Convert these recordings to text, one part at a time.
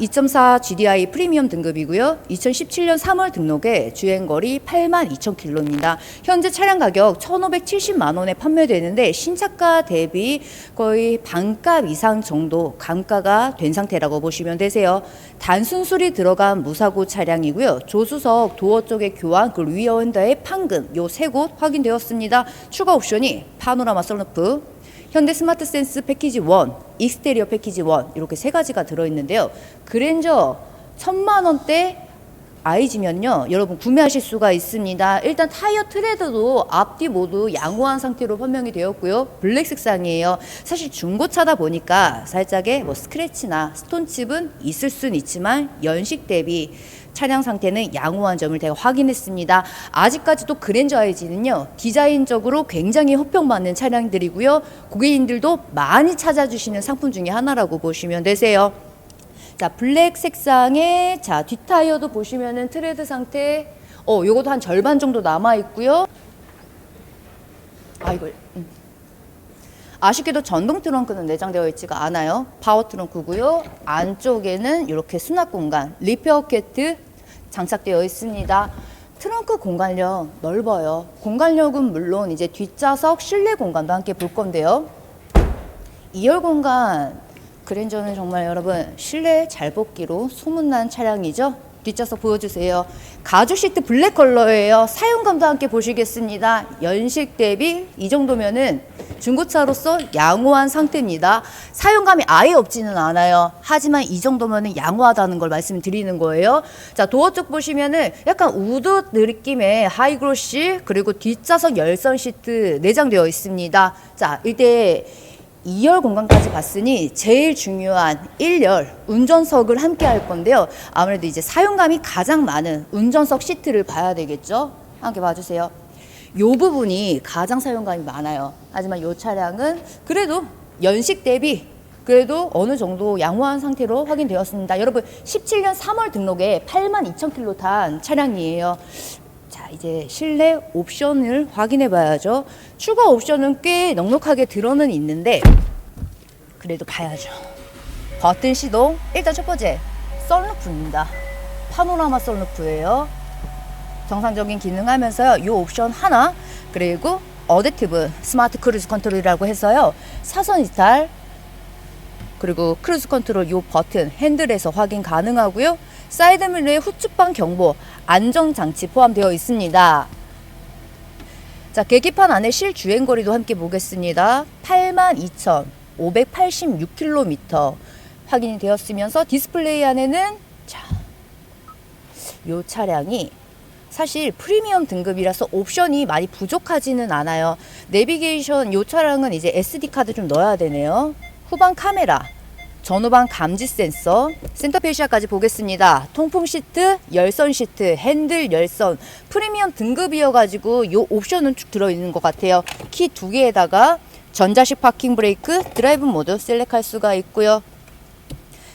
2.4 GDI 프리미엄 등급이고요. 2017년 3월 등록에 주행거리 8만 2천 킬로입니다. 현재 차량 가격 1,570만 원에 판매되는데 신차가 대비 거의 반값 이상 정도 감가가 된 상태라고 보시면 되세요. 단순 수리 들어간 무사고 차량이고요. 조수석 도어 쪽의 교환 그리고 위어 핸더의 판금 요 세 곳 확인되었습니다. 추가 옵션이 파노라마 썬루프 현대 스마트 센스 패키지 1, 익스테리어 패키지 1 이렇게 세 가지가 들어있는데요. 그랜저 천만 원대 아이지면요. 여러분 구매하실 수가 있습니다. 일단 타이어 트레드도 앞뒤 모두 양호한 상태로 판명이 되었고요. 블랙 색상이에요. 사실 중고차다 보니까 살짝의 뭐 스크래치나 스톤칩은 있을 순 있지만 연식 대비 차량 상태는 양호한 점을 제가 확인했습니다 아직까지도 그랜저 아이지는요 디자인적으로 굉장히 호평받는 차량들이고요 고객님들도 많이 찾아주시는 상품 중에 하나라고 보시면 되세요 자, 블랙 색상의 자, 뒷타이어도 보시면은 트레드 상태 어, 요것도 한 절반 정도 남아 있고요. 아, 이걸 음. 아쉽게도 전동 트렁크는 내장되어 있지가 않아요. 파워 트렁크고요. 안쪽에는 이렇게 수납 공간, 리페어 캐트 장착되어 있습니다. 트렁크 공간력 넓어요. 공간력은 물론 이제 뒷좌석 실내 공간도 함께 볼 건데요. 2열 공간 그랜저는 정말 여러분 실내 잘 뽑기로 소문난 차량이죠. 뒷좌석 보여주세요. 가죽 시트 블랙 컬러예요. 사용감도 함께 보시겠습니다. 연식 대비 이 정도면은 중고차로서 양호한 상태입니다. 사용감이 아예 없지는 않아요. 하지만 이 정도면은 양호하다는 걸 말씀드리는 거예요. 자 도어 쪽 보시면은 약간 우드 느낌의 하이그로시 그리고 뒷좌석 열선 시트 내장되어 있습니다. 자 이때 2열 공간까지 봤으니 제일 중요한 1열 운전석을 함께 할 건데요. 아무래도 이제 사용감이 가장 많은 운전석 시트를 봐야 되겠죠. 함께 봐주세요. 요 부분이 가장 사용감이 많아요. 하지만 요 차량은 그래도 연식 대비 그래도 어느 정도 양호한 상태로 확인되었습니다. 여러분 17년 3월 등록에 8만 2천 킬로 탄 차량이에요. 자, 이제 실내 옵션을 확인해 봐야죠. 추가 옵션은 꽤 넉넉하게 들어는 있는데 그래도 봐야죠. 버튼 시동 일단 첫 번째 썬루프입니다. 파노라마 썬루프예요. 정상적인 기능하면서요. 이 옵션 하나 그리고 어댑티브 스마트 크루즈 컨트롤이라고 해서요. 사선 이탈 그리고 크루즈 컨트롤 요 버튼 핸들에서 확인 가능하고요. 사이드 미러에 후측방 경보 안정 장치 포함되어 있습니다. 자, 계기판 안에 실 주행 거리도 함께 보겠습니다. 82,586km 확인이 되었으면서 디스플레이 안에는 자, 요 차량이 사실 프리미엄 등급이라서 옵션이 많이 부족하지는 않아요. 내비게이션 요 차량은 이제 SD 카드 좀 넣어야 되네요. 후방 카메라, 전후방 감지 센서, 센터페시아까지 보겠습니다. 통풍 시트, 열선 시트, 핸들 열선, 프리미엄 등급이어가지고 요 옵션은 쭉 들어있는 것 같아요. 키 두 개에다가 전자식 파킹 브레이크, 드라이브 모드 셀렉할 수가 있고요.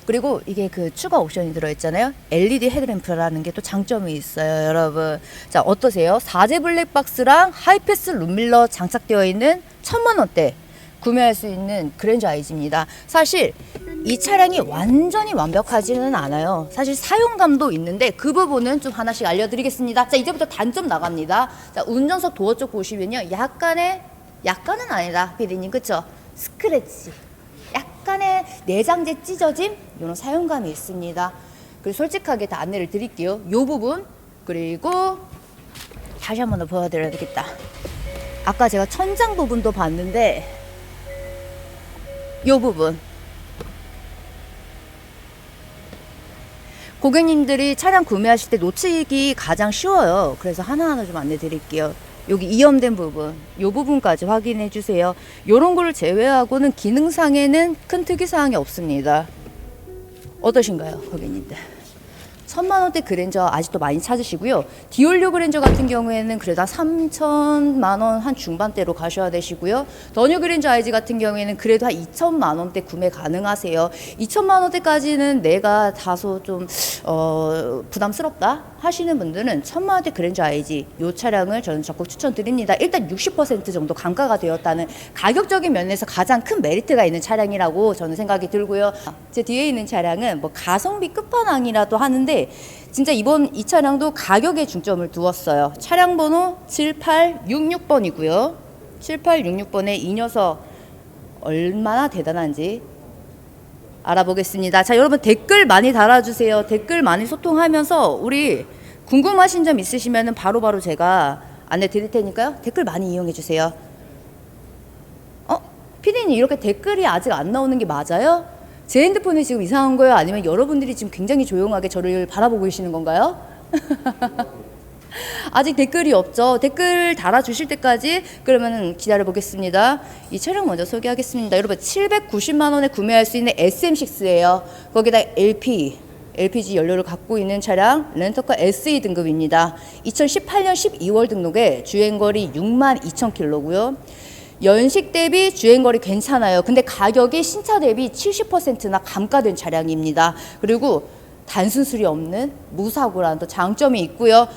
그리고 이게 그 추가 옵션이 들어있잖아요. LED 헤드램프라는 게 또 장점이 있어요, 여러분. 자, 어떠세요? 4제 블랙박스랑 하이패스 룸밀러 장착되어 있는 천만 원대 구매할 수 있는 그랜저 아이지입니다. 사실 이 차량이 완전히 완벽하지는 않아요. 사실 사용감도 있는데 그 부분은 좀 하나씩 알려드리겠습니다. 자, 이제부터 단점 나갑니다. 자, 운전석 도어 쪽 보시면요. 약간의, 약간은 아니다. 피디님, 그쵸? 스크래치. 약간의 내장재 찢어짐? 이런 사용감이 있습니다. 그리고 솔직하게 다 안내를 드릴게요. 요 부분, 그리고 다시 한 번 더 보여드려야 되겠다. 아까 제가 천장 부분도 봤는데, 요 부분. 고객님들이 차량 구매하실 때 놓치기 가장 쉬워요. 그래서 하나하나 좀 안내 드릴게요. 여기 이염된 부분, 요 부분까지 확인해 주세요. 요런 거를 제외하고는 기능상에는 큰 특이사항이 없습니다. 어떠신가요, 고객님들? 천만 원대 그랜저 아직도 많이 찾으시고요. 디올류 그랜저 같은 경우에는 그래도 한 3천만 원 한 중반대로 가셔야 되시고요. 더뉴 그랜저 아이즈 같은 경우에는 그래도 한 2천만 원대 구매 가능하세요. 2천만 원대까지는 내가 다소 좀 어, 부담스럽다 하시는 분들은 천만 원대 그랜저 아이즈 이 차량을 저는 적극 추천드립니다. 일단 60% 정도 감가가 되었다는 가격적인 면에서 가장 큰 메리트가 있는 차량이라고 저는 생각이 들고요. 제 뒤에 있는 차량은 뭐 가성비 끝판왕이라도 하는데 진짜 이번 이 차량도 가격에 중점을 두었어요. 차량 번호 7866번이고요. 7866번에 이 녀석 얼마나 대단한지 알아보겠습니다. 자, 여러분 댓글 많이 달아주세요. 댓글 많이 소통하면서 우리 궁금하신 점 있으시면 바로바로 제가 안내 드릴 테니까요. 댓글 많이 이용해 주세요. 어? 피디님 이렇게 댓글이 아직 안 나오는 게 맞아요? 제 핸드폰이 지금 이상한 거예요? 아니면 여러분들이 지금 굉장히 조용하게 저를 바라보고 계시는 건가요? 아직 댓글이 없죠. 댓글 달아주실 때까지 그러면 기다려 보겠습니다. 이 차량 먼저 소개하겠습니다. 여러분 790만 원에 구매할 수 있는 SM6예요. 거기다 LP LPG 연료를 갖고 있는 차량 렌터카 SE 등급입니다. 2018년 12월 등록에 주행거리 6만 2천 킬로고요. 연식 대비 주행거리 괜찮아요. 근데 가격이 신차 대비 70%나 감가된 차량입니다. 그리고 단순 수리 없는 무사고라는 또 장점이 있고요.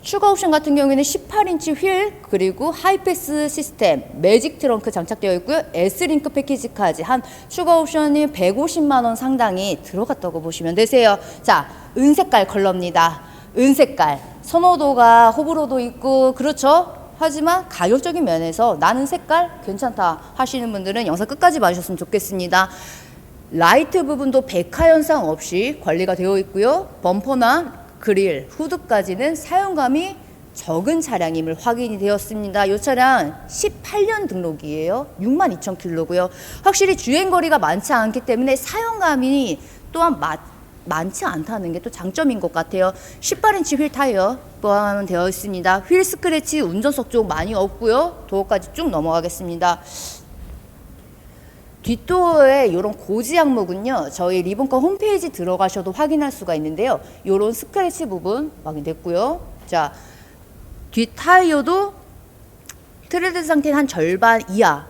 추가 옵션 같은 경우에는 18인치 휠 그리고 하이패스 시스템 매직 트렁크 장착되어 있고요 S링크 패키지까지 한 추가 옵션이 150만 원 상당이 들어갔다고 보시면 되세요 자 은색깔 컬러입니다 은색깔 선호도가 호불호도 있고 그렇죠 하지만 가격적인 면에서 나는 색깔 괜찮다 하시는 분들은 영상 끝까지 봐주셨으면 좋겠습니다 라이트 부분도 백화 현상 없이 관리가 되어 있고요 범퍼나 그릴, 후드까지는 사용감이 적은 차량임을 확인이 되었습니다. 이 차량 18년 등록이에요. 6만 2천 킬로고요. 확실히 주행 거리가 많지 않기 때문에 사용감이 또한 마, 많지 않다는 게 또 장점인 것 같아요. 18인치 휠 타이어 포함되어 있습니다. 휠 스크래치 운전석 쪽 많이 없고요. 도어까지 쭉 넘어가겠습니다. 뒷도어에 이런 고지 항목은요 저희 리본카 홈페이지 들어가셔도 확인할 수가 있는데요 이런 스크래치 부분 확인됐고요 자 뒷 타이어도 트레드 상태는 한 절반 이하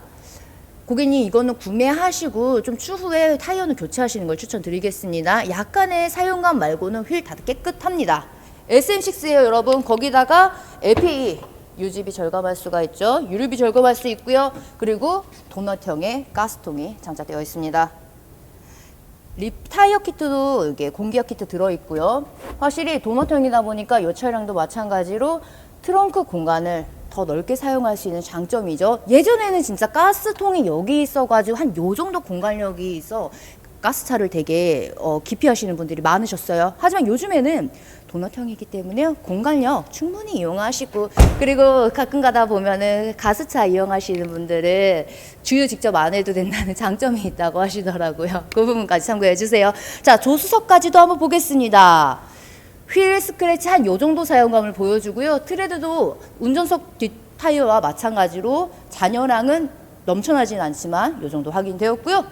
고객님 이거는 구매하시고 좀 추후에 타이어는 교체하시는 걸 추천드리겠습니다 약간의 사용감 말고는 휠 다 깨끗합니다 SM6예요 여러분 거기다가 LPE 유지비 절감할 수가 있죠. 유류비 절감할 수 있고요. 그리고 도넛형의 가스통이 장착되어 있습니다. 립 타이어 키트도 이게 공기압 키트 들어 있고요. 확실히 도넛형이다 보니까 이 차량도 마찬가지로 트렁크 공간을 더 넓게 사용할 수 있는 장점이죠. 예전에는 진짜 가스통이 여기 있어가지고 한 요 정도 공간력이 있어 가스차를 되게 어, 기피 하시는 분들이 많으셨어요. 하지만 요즘에는 도넛형이기 때문에 공간력 충분히 이용하시고 그리고 가끔 가다 보면은 가스차 이용하시는 분들은 주유 직접 안 해도 된다는 장점이 있다고 하시더라고요. 그 부분까지 참고해 주세요. 자, 조수석까지도 한번 보겠습니다. 휠 스크래치 한 요 정도 사용감을 보여주고요. 트레드도 운전석 뒷 타이어와 마찬가지로 잔여량은 넘쳐나진 않지만 요 정도 확인되었고요.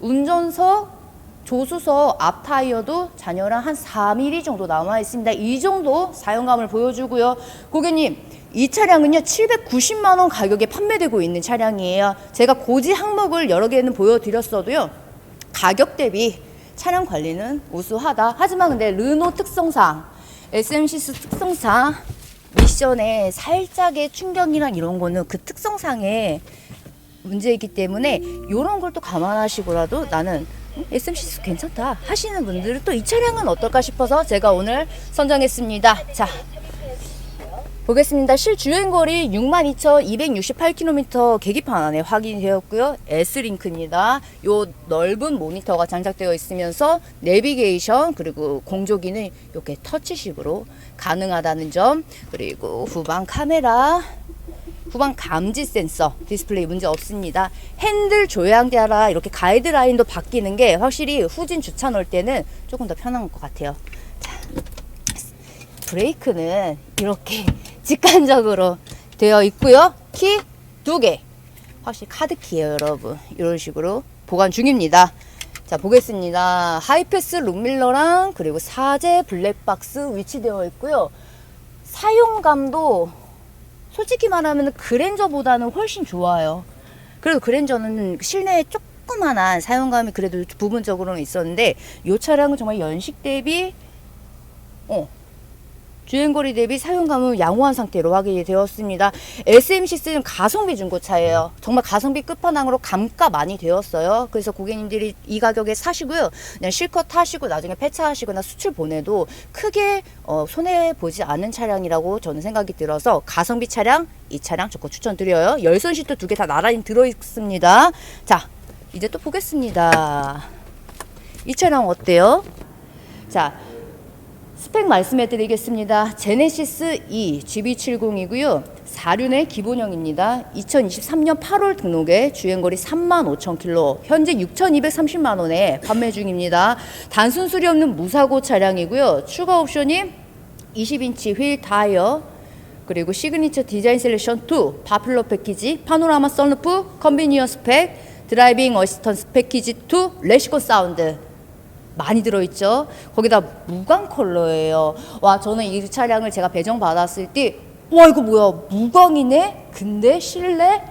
운전석 조수석 앞 타이어도 잔여랑 한 4mm 정도 남아 있습니다. 이 정도 사용감을 보여주고요. 고객님, 이 차량은요 790만 원 가격에 판매되고 있는 차량이에요. 제가 고지 항목을 여러 개는 보여드렸어도요 가격 대비 차량 관리는 우수하다. 하지만 근데 르노 특성상 SMC스 특성상 미션에 살짝의 충격이랑 이런 거는 그 특성상의 문제이기 때문에 이런 걸 또 감안하시고라도 나는 SMC 괜찮다 하시는 분들은 또 이 차량은 어떨까 싶어서 제가 오늘 선정했습니다. 자, 보겠습니다. 실 주행거리 62,268km 계기판 안에 확인되었고요. S링크입니다. 요 넓은 모니터가 장착되어 있으면서 내비게이션 그리고 공조기는 이렇게 터치식으로 가능하다는 점 그리고 후방 카메라 후방 감지 센서 디스플레이 문제 없습니다. 핸들 조향대라 이렇게 가이드라인도 바뀌는 게 확실히 후진 주차 넣을 때는 조금 더 편한 것 같아요. 자, 브레이크는 이렇게 직관적으로 되어 있고요. 키 두 개. 확실히 카드 키예요, 여러분. 이런 식으로 보관 중입니다. 자, 보겠습니다. 하이패스 룸밀러랑 그리고 사제 블랙박스 위치되어 있고요. 사용감도 솔직히 말하면 그랜저보다는 훨씬 좋아요. 그래도 그랜저는 실내에 조그만한 사용감이 그래도 부분적으로는 있었는데 이 차량은 정말 연식 대비 어 주행거리 대비 사용감은 양호한 상태로 확인이 되었습니다. SM6는 가성비 중고차예요. 정말 가성비 끝판왕으로 감가 많이 되었어요. 그래서 고객님들이 이 가격에 사시고요. 그냥 실컷 타시고 나중에 폐차하시거나 수출 보내도 크게 어, 손해 보지 않은 차량이라고 저는 생각이 들어서 가성비 차량 이 차량 적극 추천드려요. 열선 시트 두 개 다 나란히 들어 있습니다. 자, 이제 또 보겠습니다. 이 차량 어때요? 자, 스펙 말씀해 드리겠습니다. 제네시스 2 GB70이고요. 4륜의 기본형입니다. 2023년 8월 등록에 주행거리 3만 5천 킬로, 현재 6,230만 원에 판매 중입니다. 단순 수리 없는 무사고 차량이고요. 추가 옵션이 20인치 휠 타이어, 그리고 시그니처 디자인 셀렉션 2, 바플러 패키지, 파노라마 썬루프, 컨비니언스 팩, 드라이빙 어시스턴스 패키지 2, 레시코 사운드 많이 들어있죠. 거기다 무광 컬러예요. 와 저는 이 차량을 제가 배정 받았을 때, 와 이거 뭐야 무광이네. 근데 실내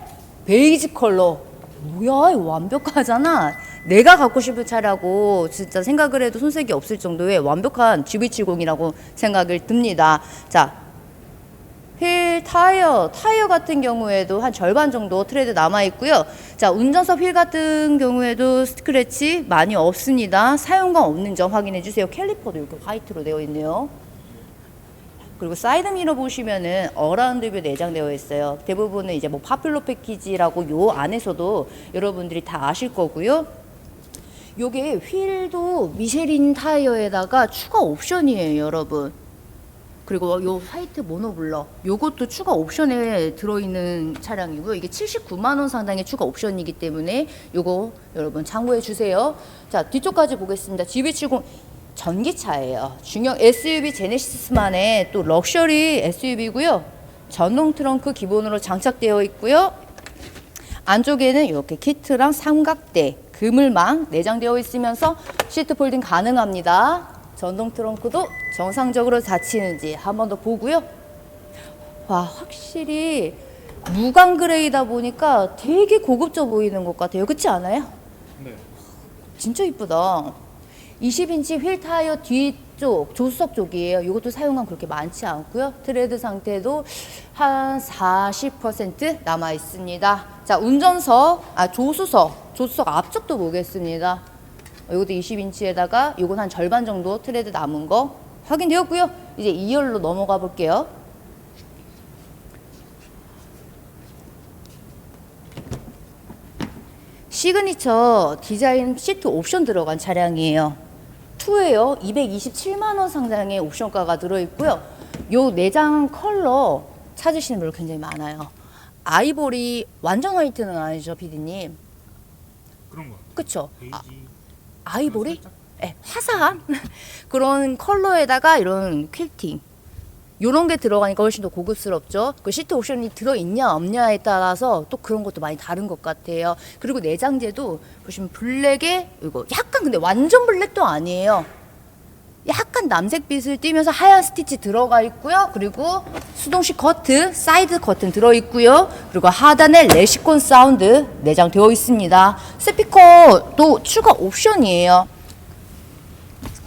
베이지 컬러. 뭐야 이거 완벽하잖아. 내가 갖고 싶은 차라고 진짜 생각을 해도 손색이 없을 정도의 완벽한 GB70이라고 생각을 듭니다. 자, 휠 타이어 타이어 같은 경우에도 한 절반 정도 트레드 남아 있고요. 자 운전석 휠 같은 경우에도 스크래치 많이 없습니다. 사용감 없는 점 확인해 주세요. 캘리퍼도 이렇게 화이트로 되어 있네요. 그리고 사이드 미러 보시면은 어라운드 뷰 내장되어 있어요. 대부분은 이제 뭐 파퓰러 패키지라고 요 안에서도 여러분들이 다 아실 거고요. 요게 휠도 미쉐린 타이어에다가 추가 옵션이에요, 여러분. 그리고 요 화이트 모노블럭 요것도 추가 옵션에 들어있는 차량이고요. 이게 79만 원 상당의 추가 옵션이기 때문에 요거 여러분 참고해 주세요. 자 뒤쪽까지 보겠습니다. GB70 전기차예요. 중형 SUV 제네시스만의 또 럭셔리 SUV고요. 전동 트렁크 기본으로 장착되어 있고요. 안쪽에는 이렇게 키트랑 삼각대, 그물망 내장되어 있으면서 시트 폴딩 가능합니다. 전동 트렁크도 정상적으로 닫히는지 한 번 더 보고요. 와, 확실히 무광 그레이다 보니까 되게 고급져 보이는 것 같아요. 그렇지 않아요? 네. 진짜 이쁘다. 20인치 휠 타이어 뒤쪽 조수석 쪽이에요. 이것도 사용감 그렇게 많지 않고요. 트레드 상태도 한 40% 남아 있습니다. 자, 운전석, 아 조수석, 조수석 앞쪽도 보겠습니다. 이것도 20인치에다가 이건 한 절반 정도 트레드 남은 거 확인되었고요. 이제 2열로 넘어가 볼게요. 시그니처 디자인 시트 옵션 들어간 차량이에요. 2예요. 227만 원 상당의 옵션가가 들어 있고요. 요 내장 컬러 찾으시는 분들 굉장히 많아요. 아이보리 완전 화이트는 아니죠, 피디님. 그런 거. 그쵸? 베이지. 아, 아이보리? 예, 화사한 그런 컬러에다가 이런 퀼팅 요런 게 들어가니까 훨씬 더 고급스럽죠. 그 시트 옵션이 들어있냐 없냐에 따라서 또 그런 것도 많이 다른 것 같아요. 그리고 내장재도 보시면 블랙에 이거 약간 근데 완전 블랙도 아니에요. 약간 남색빛을 띠면서 하얀 스티치 들어가 있고요. 그리고 수동식 커트, 사이드 커튼 들어 있고요. 그리고 하단에 레시콘 사운드 내장되어 있습니다. 스피커도 추가 옵션이에요.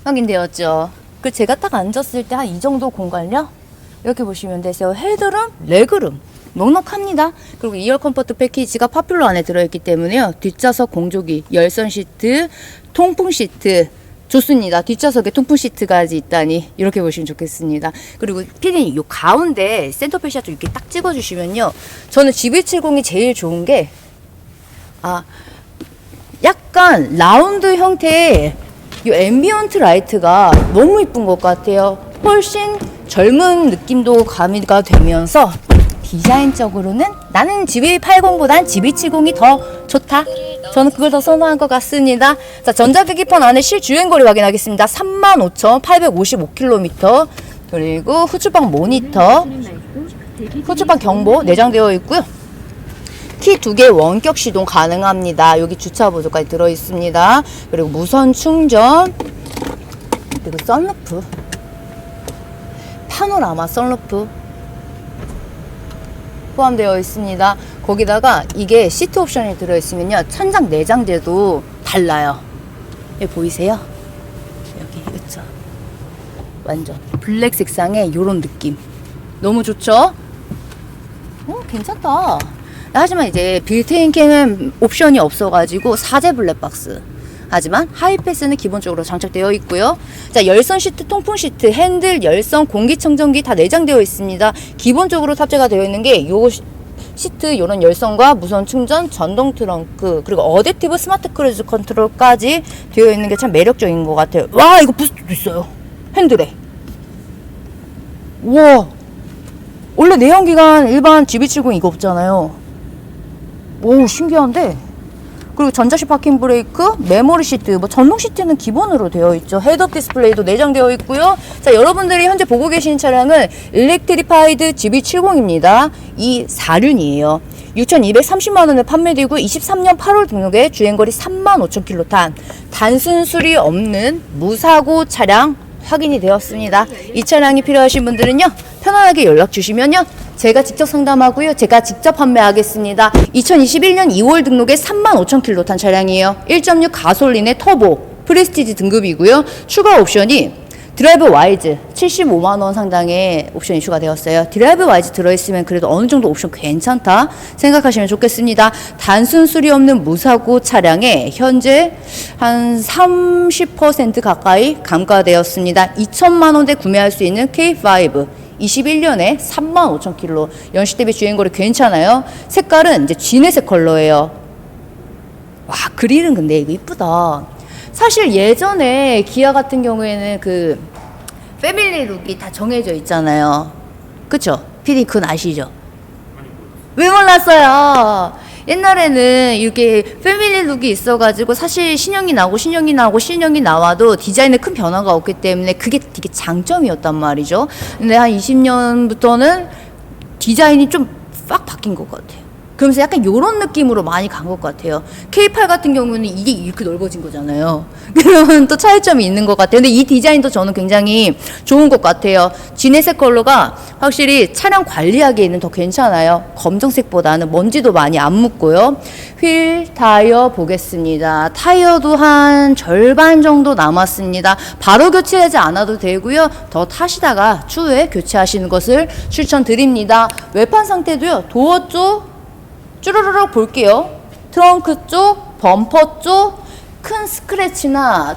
확인되었죠. 그 제가 딱 앉았을 때 한 이 정도 공간요. 이렇게 보시면 되세요. 헤드룸, 레그룸. 넉넉합니다. 그리고 2열 컴포트 패키지가 파퓰러 안에 들어있기 때문에요. 뒷좌석 공조기, 열선 시트, 통풍 시트 좋습니다. 뒷좌석에 통풍 시트까지 있다니 이렇게 보시면 좋겠습니다. 그리고 피디님 이 가운데 센터페시아 좀 이렇게 딱 찍어주시면요. 저는 GB70이 제일 좋은 게 아, 약간 라운드 형태의 이 앰비언트 라이트가 너무 이쁜 것 같아요. 훨씬 젊은 느낌도 가미가 되면서 디자인적으로는 나는 GB80보단 GB70이 더 좋다. 저는 그걸 더 선호한 것 같습니다. 자, 전자계기판 안에 실주행거리 확인하겠습니다. 35,855km. 그리고 후추방 모니터, 후추방 경보 내장되어 있고요. 키 두 개 원격 시동 가능합니다. 여기 주차 보조까지 들어 있습니다. 그리고 무선 충전 그리고 썬루프 파노라마 썬루프 포함되어 있습니다. 거기다가 이게 시트 옵션이 들어 있으면요 천장 내장재도 달라요. 여기 보이세요? 여기 그쵸? 완전 블랙 색상의 이런 느낌 너무 좋죠? 어 괜찮다. 하지만 이제 빌트인 캠은 옵션이 없어가지고 사제 블랙박스. 하지만 하이패스는 기본적으로 장착되어 있고요. 자 열선 시트, 통풍 시트, 핸들, 열선, 공기청정기 다 내장되어 있습니다. 기본적으로 탑재가 되어 있는 게 요 시트 이런 열선과 무선 충전, 전동 트렁크 그리고 어댑티브 스마트 크루즈 컨트롤까지 되어 있는 게 참 매력적인 것 같아요. 와 이거 부스트도 있어요. 핸들에. 우와 원래 내연기관 일반 GB70 이거 없잖아요. 오 신기한데. 그리고 전자식 파킹 브레이크, 메모리 시트, 뭐 전동 시트는 기본으로 되어 있죠. 헤드업 디스플레이도 내장되어 있고요. 자, 여러분들이 현재 보고 계신 차량은 일렉트리파이드 GB70입니다. 이 4륜이에요. 6,230만 원에 판매되고 23년 8월 등록에 주행거리 3만 5천 킬로 탄 단순 수리 없는 무사고 차량 확인이 되었습니다. 이 차량이 필요하신 분들은요. 편안하게 연락 주시면요. 제가 직접 상담하고요. 제가 직접 판매하겠습니다. 2021년 2월 등록에 3만 5천 킬로 탄 차량이에요. 1.6 가솔린의 터보 프레스티지 등급이고요. 추가 옵션이 드라이브 와이즈 75만 원 상당의 옵션이 추가되었어요. 드라이브 와이즈 들어있으면 그래도 어느 정도 옵션 괜찮다 생각하시면 좋겠습니다. 단순 수리 없는 무사고 차량에 현재 한 30% 가까이 감가되었습니다. 2천만 원대 구매할 수 있는 K5 21년에 3만 5천 킬로 연식 대비 주행거리 괜찮아요. 색깔은 이제 진회색 컬러예요. 와 그릴은 근데 이거 이쁘다. 사실 예전에 기아 같은 경우에는 그 패밀리 룩이 다 정해져 있잖아요. 그쵸? 피디 그건 아시죠? 왜 몰랐어요? 옛날에는 이렇게 패밀리 룩이 있어가지고 사실 신형이 나오고 신형이 나오고 신형이 나와도 디자인에 큰 변화가 없기 때문에 그게 되게 장점이었단 말이죠. 근데 한 20년부터는 디자인이 좀 빡 바뀐 것 같아요. 그러면서 약간 이런 느낌으로 많이 간 것 같아요. K8 같은 경우는 이게 이렇게 넓어진 거잖아요. 그러면 또 차이점이 있는 것 같아요. 근데 이 디자인도 저는 굉장히 좋은 것 같아요. 진회색 컬러가 확실히 차량 관리하기에는 더 괜찮아요. 검정색보다는 먼지도 많이 안 묻고요. 휠 타이어 보겠습니다. 타이어도 한 절반 정도 남았습니다. 바로 교체하지 않아도 되고요. 더 타시다가 추후에 교체하시는 것을 추천드립니다. 외판 상태도요. 도어 쪽 쭈르르륵 볼게요. 트렁크 쪽, 범퍼 쪽, 큰 스크래치나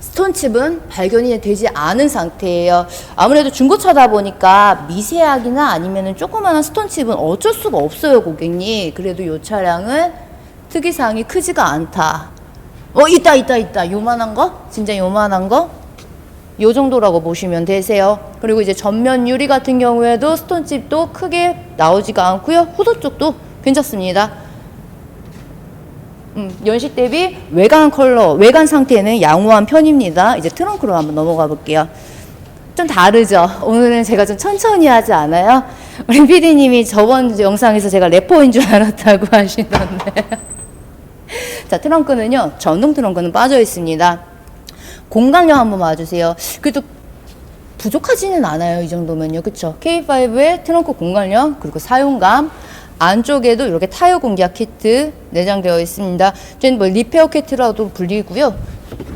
스톤칩은 발견이 되지 않은 상태예요. 아무래도 중고차다 보니까 미세하기나 아니면 조그마한 스톤칩은 어쩔 수가 없어요, 고객님. 그래도 이 차량은 특이사항이 크지가 않다. 어, 있다, 있다, 있다. 요만한 거? 진짜 요만한 거? 요 정도라고 보시면 되세요. 그리고 이제 전면 유리 같은 경우에도 스톤칩도 크게 나오지가 않고요. 후드 쪽도 괜찮습니다. 음, 연식 대비 외관 컬러, 외관 상태는 양호한 편입니다. 이제 트렁크로 한번 넘어가 볼게요. 좀 다르죠? 오늘은 제가 좀 천천히 하지 않아요? 우리 피디님이 저번 영상에서 제가 래퍼인 줄 알았다고 하시던데. 자, 트렁크는요, 전동 트렁크는 빠져 있습니다. 공간력 한번 봐주세요. 그래도 부족하지는 않아요. 이 정도면요. 그쵸? K5의 트렁크 공간력, 그리고 사용감, 안쪽에도 이렇게 타이어 공기압 키트 내장되어 있습니다. 저는 뭐 리페어 키트라도 불리고요.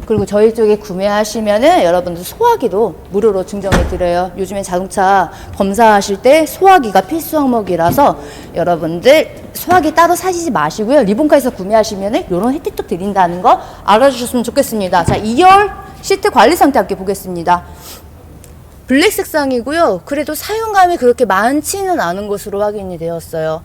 그리고 저희 쪽에 구매하시면은 여러분들 소화기도 무료로 증정해 드려요. 요즘에 자동차 검사하실 때 소화기가 필수 항목이라서 여러분들 소화기 따로 사시지 마시고요. 리본카에서 구매하시면은 이런 혜택도 드린다는 거 알아주셨으면 좋겠습니다. 자, 2열 시트 관리 상태 함께 보겠습니다. 블랙 색상이고요. 그래도 사용감이 그렇게 많지는 않은 것으로 확인이 되었어요.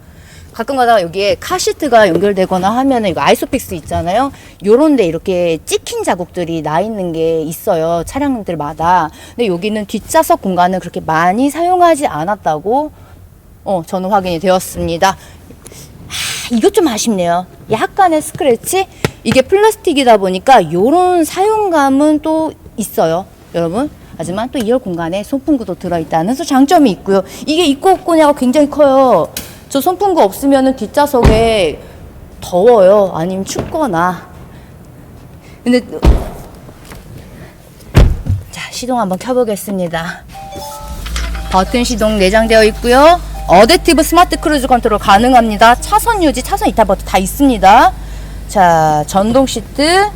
가끔 가다가 여기에 카시트가 연결되거나 하면은 이거 아이소픽스 있잖아요. 요런데 이렇게 찍힌 자국들이 나 있는 게 있어요. 차량들마다. 근데 여기는 뒷좌석 공간을 그렇게 많이 사용하지 않았다고 어, 저는 확인이 되었습니다. 아, 이것 좀 아쉽네요. 약간의 스크래치? 이게 플라스틱이다 보니까 요런 사용감은 또 있어요. 여러분. 하지만 또 2열 공간에 소품구도 들어있다는 또 장점이 있고요. 이게 있고 없고냐가 굉장히 커요. 저 송풍구 없으면은 뒷좌석에 더워요. 아니면 춥거나. 근데 자 시동 한번 켜보겠습니다. 버튼 시동 내장되어 있고요. 어댑티브 스마트 크루즈 컨트롤 가능합니다. 차선 유지, 차선 이탈 버튼 다 있습니다. 자 전동 시트,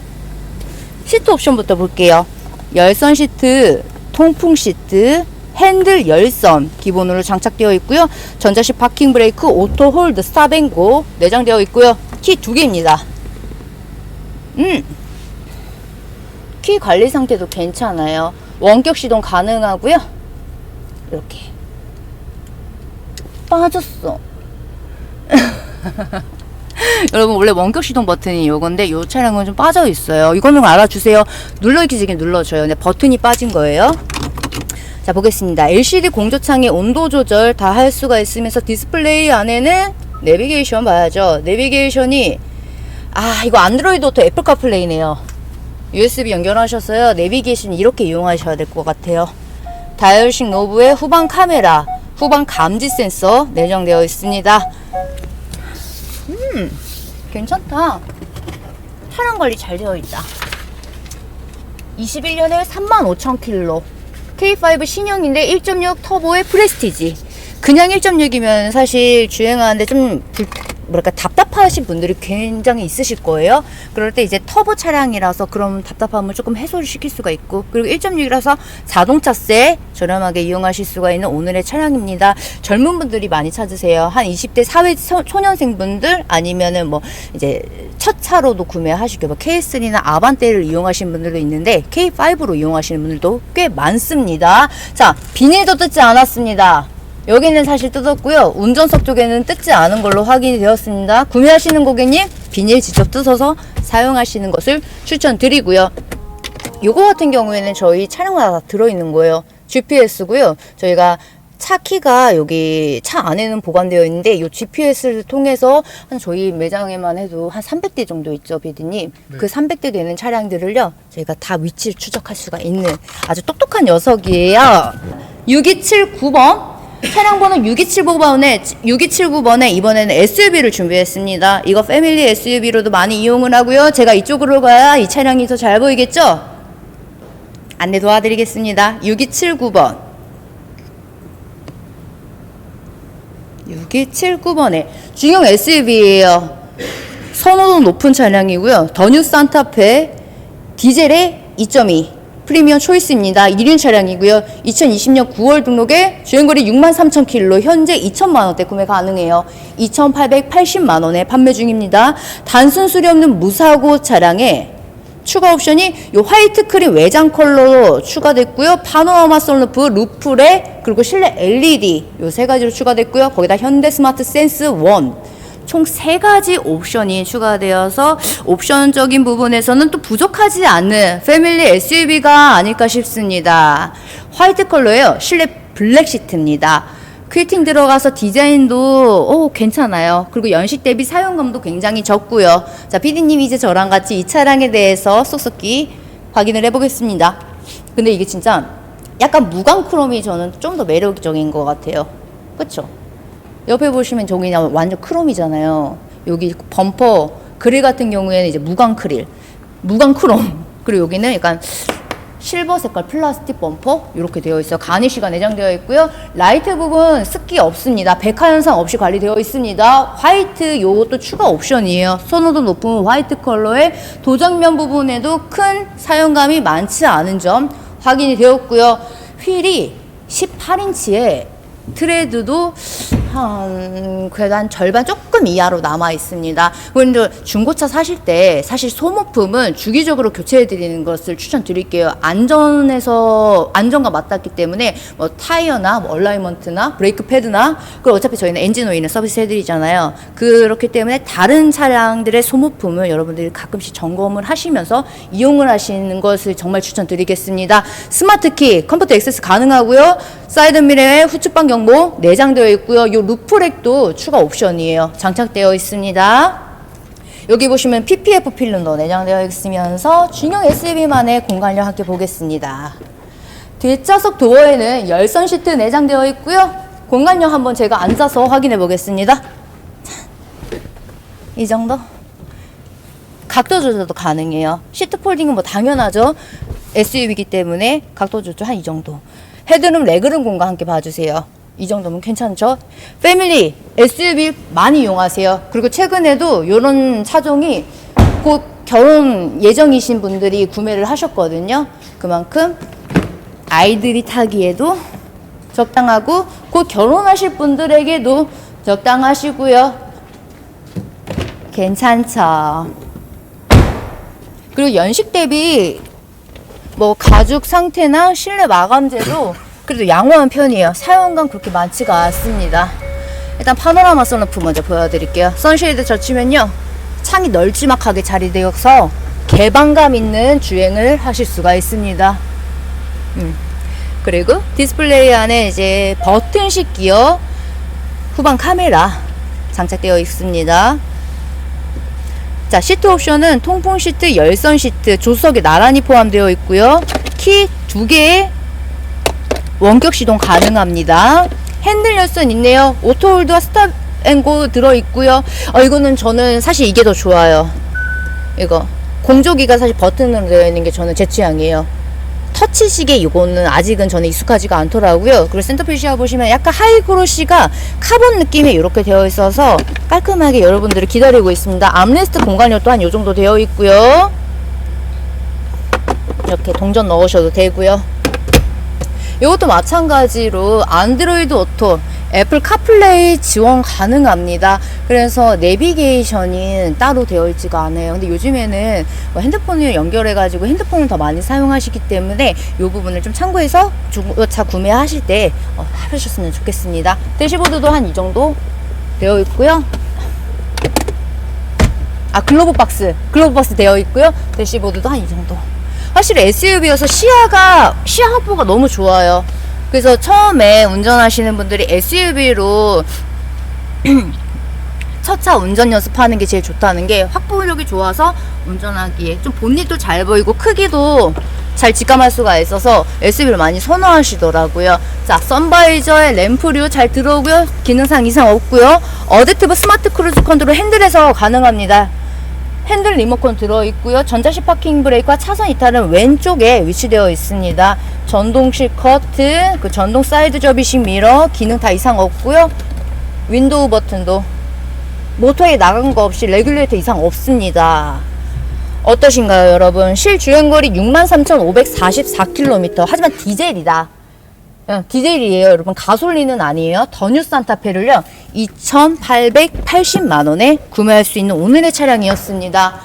시트 옵션부터 볼게요. 열선 시트, 통풍 시트, 핸들 열선 기본으로 장착되어 있고요. 전자식 파킹 브레이크, 오토 홀드, 스탑 앤고 내장되어 있고요. 키 두 개입니다. 음. 키 관리 상태도 괜찮아요. 원격 시동 가능하고요. 이렇게 빠졌어. 여러분 원래 원격 시동 버튼이 요건데 요 차량은 좀 빠져 있어요. 이거는 알아주세요. 눌러기지긴 눌러줘요. 근데 버튼이 빠진 거예요. 자 보겠습니다. LCD 공조창에 온도 조절 다 할 수가 있으면서 디스플레이 안에는 내비게이션 봐야죠. 내비게이션이 아 이거 안드로이드 오토 애플 카플레이네요. USB 연결하셔서요. 내비게이션 이렇게 이용하셔야 될 것 같아요. 다이얼식 노브에 후방 카메라, 후방 감지 센서 내장되어 있습니다. 음, 괜찮다. 차량 관리 잘 되어 있다. 21년에 35,000킬로. K5 신형인데 1.6 터보의 프레스티지. 그냥 1.6이면 사실 주행하는데 좀 불, 뭐랄까 답답하신 분들이 굉장히 있으실 거예요. 그럴 때 이제 터보 차량이라서 그런 답답함을 조금 해소를 시킬 수가 있고 그리고 1.6이라서 자동차세 저렴하게 이용하실 수가 있는 오늘의 차량입니다. 젊은 분들이 많이 찾으세요. 한 20대 사회 초- 초년생 분들 아니면은 뭐 이제 첫 차로도 구매하시고 뭐 K3나 아반떼를 이용하시는 분들도 있는데 K5로 이용하시는 분들도 꽤 많습니다. 자, 비닐도 뜯지 않았습니다. 여기는 사실 뜯었고요. 운전석 쪽에는 뜯지 않은 걸로 확인이 되었습니다. 구매하시는 고객님 비닐 직접 뜯어서 사용하시는 것을 추천드리고요. 요거 같은 경우에는 저희 차량마다 다 들어있는 거예요. GPS고요. 저희가 차 키가 여기 차 안에는 보관되어 있는데 이 GPS를 통해서 한 저희 매장에만 해도 한 300대 정도 있죠, 비디님. 네. 그 300대 되는 차량들을요, 저희가 다 위치를 추적할 수가 있는 아주 똑똑한 녀석이에요. 6279번. 차량 번호 6279번에 6279번에 이번에는 SUV를 준비했습니다. 이거 패밀리 SUV로도 많이 이용을 하고요. 제가 이쪽으로 가야 이 차량이 더 잘 보이겠죠? 안내 도와드리겠습니다. 6279번. 6279번에 중형 SUV예요. 선호도 높은 차량이고요. 더뉴 산타페 디젤의 2.2 프리미엄 초이스입니다. 1륜 차량이고요. 2020년 9월 등록에 주행거리 63,000km, 현재 2천만 원대 구매 가능해요. 2,880만 원에 판매 중입니다. 단순 수리 없는 무사고 차량에 추가 옵션이 요 화이트 크림 외장 컬러로 추가됐고요. 파노라마 선루프, 루프레 그리고 실내 LED 요 세 가지로 추가됐고요. 거기다 현대 스마트 센스 1. 총 세 가지 옵션이 추가되어서 옵션적인 부분에서는 또 부족하지 않는 패밀리 SUV가 아닐까 싶습니다. 화이트 컬러예요. 실내 블랙 시트입니다. 퀼팅 들어가서 디자인도 오, 괜찮아요. 그리고 연식 대비 사용감도 굉장히 적고요. 자, 피디님 이제 저랑 같이 이 차량에 대해서 쏙쏙히 확인을 해보겠습니다. 근데 이게 진짜 약간 무광 크롬이 저는 좀 더 매력적인 것 같아요. 그쵸? 옆에 보시면 저기 그냥 완전 크롬이잖아요. 여기 범퍼 그릴 같은 경우에는 이제 무광 크릴, 무광 크롬. 그리고 여기는 약간 실버 색깔 플라스틱 범퍼 이렇게 되어 있어요. 가니쉬가 내장되어 있고요. 라이트 부분 습기 없습니다. 백화 현상 없이 관리되어 있습니다. 화이트 요것도 추가 옵션이에요. 선호도 높은 화이트 컬러의 도장면 부분에도 큰 사용감이 많지 않은 점 확인이 되었고요. 휠이 18인치에 트레드도 한 그래도 한 절반 조금 이하로 남아 있습니다. 그런데 중고차 사실 때 사실 소모품은 주기적으로 교체해 드리는 것을 추천드릴게요. 안전에서 안전과 맞닿기 때문에 뭐 타이어나 뭐 얼라이먼트나 브레이크 패드나 그리고 어차피 저희는 엔진 오일은 서비스 해드리잖아요. 그렇기 때문에 다른 차량들의 소모품을 여러분들이 가끔씩 점검을 하시면서 이용을 하시는 것을 정말 추천드리겠습니다. 스마트 키 컴포트 액세스 가능하고요. 사이드 미러에 후측방 경보 내장되어 있고요. 요 루프렉도 추가 옵션이에요. 장착되어 있습니다. 여기 보시면 PPF 필름도 내장되어 있으면서 중형 SUV만의 공간을 함께 보겠습니다. 뒷좌석 도어에는 열선 시트 내장되어 있고요. 공간력 한번 제가 앉아서 확인해 보겠습니다. 자, 이 정도. 각도 조절도 가능해요. 시트 폴딩은 뭐 당연하죠. SUV이기 때문에 각도 조절 한 이 정도. 헤드룸, 레그룸 공간 함께 봐주세요. 이 정도면 괜찮죠? 패밀리 SUV 많이 이용하세요. 그리고 최근에도 이런 차종이 곧 결혼 예정이신 분들이 구매를 하셨거든요. 그만큼 아이들이 타기에도 적당하고 곧 결혼하실 분들에게도 적당하시고요. 괜찮죠. 그리고 연식 대비 뭐 가죽 상태나 실내 마감재도 그래도 양호한 편이에요. 사용감 그렇게 많지가 않습니다. 일단 파노라마 선루프 먼저 보여드릴게요. 선쉐이드 젖히면요. 창이 널찍하게 자리되어서 개방감 있는 주행을 하실 수가 있습니다. 음. 그리고 디스플레이 안에 이제 버튼식 기어 후방 카메라 장착되어 있습니다. 자, 시트 옵션은 통풍 시트, 열선 시트, 조수석에 나란히 포함되어 있고요. 키 두 개에 원격 시동 가능합니다. 핸들 열선 있네요. 오토 홀드와 스탑 앤고 들어 있고요. 어, 이거는 저는 사실 이게 더 좋아요. 이거 공조기가 사실 버튼으로 되어 있는 게 저는 제 취향이에요. 터치식의 이거는 아직은 저는 익숙하지가 않더라고요. 그리고 센터페시아 보시면 약간 하이그로시가 카본 느낌이 이렇게 되어 있어서 깔끔하게 여러분들을 기다리고 있습니다. 암레스트 공간력 또한 이 정도 되어 있고요. 이렇게 동전 넣으셔도 되고요. 이것도 마찬가지로 안드로이드 오토, 애플 카플레이 지원 가능합니다. 그래서 내비게이션이 따로 되어 있지가 않아요. 근데 요즘에는 뭐 핸드폰을 연결해가지고 핸드폰을 더 많이 사용하시기 때문에 이 부분을 좀 참고해서 중고차 구매하실 때 어, 하셨으면 좋겠습니다. 대시보드도 한 이 정도 되어 있고요. 아 글로브 박스, 글로브 박스 되어 있고요. 대시보드도 한 이 정도. 사실 SUV여서 시야가 시야 확보가 너무 좋아요. 그래서 처음에 운전하시는 분들이 SUV로 첫차 운전 연습하는 게 제일 좋다는 게 확보력이 좋아서 운전하기에 좀 본닛도 잘 보이고 크기도 잘 직감할 수가 있어서 SUV를 많이 선호하시더라고요. 자, 선바이저에 램프류 잘 들어오고요. 기능상 이상 없고요. 어댑티브 스마트 크루즈 컨트롤 핸들에서 가능합니다. 핸들 리모컨 들어있고요. 전자식 파킹 브레이크와 차선 이탈은 왼쪽에 위치되어 있습니다. 전동식 커트, 그 전동 사이드 접이식 미러 기능 다 이상 없고요. 윈도우 버튼도 모터에 나간 거 없이 레귤레이터 이상 없습니다. 어떠신가요, 여러분? 실주행거리 63,544km. 하지만 디젤이다. 예, 디젤이에요, 여러분. 가솔린은 아니에요. 더뉴 산타페를요, 2,880만 원에 구매할 수 있는 오늘의 차량이었습니다.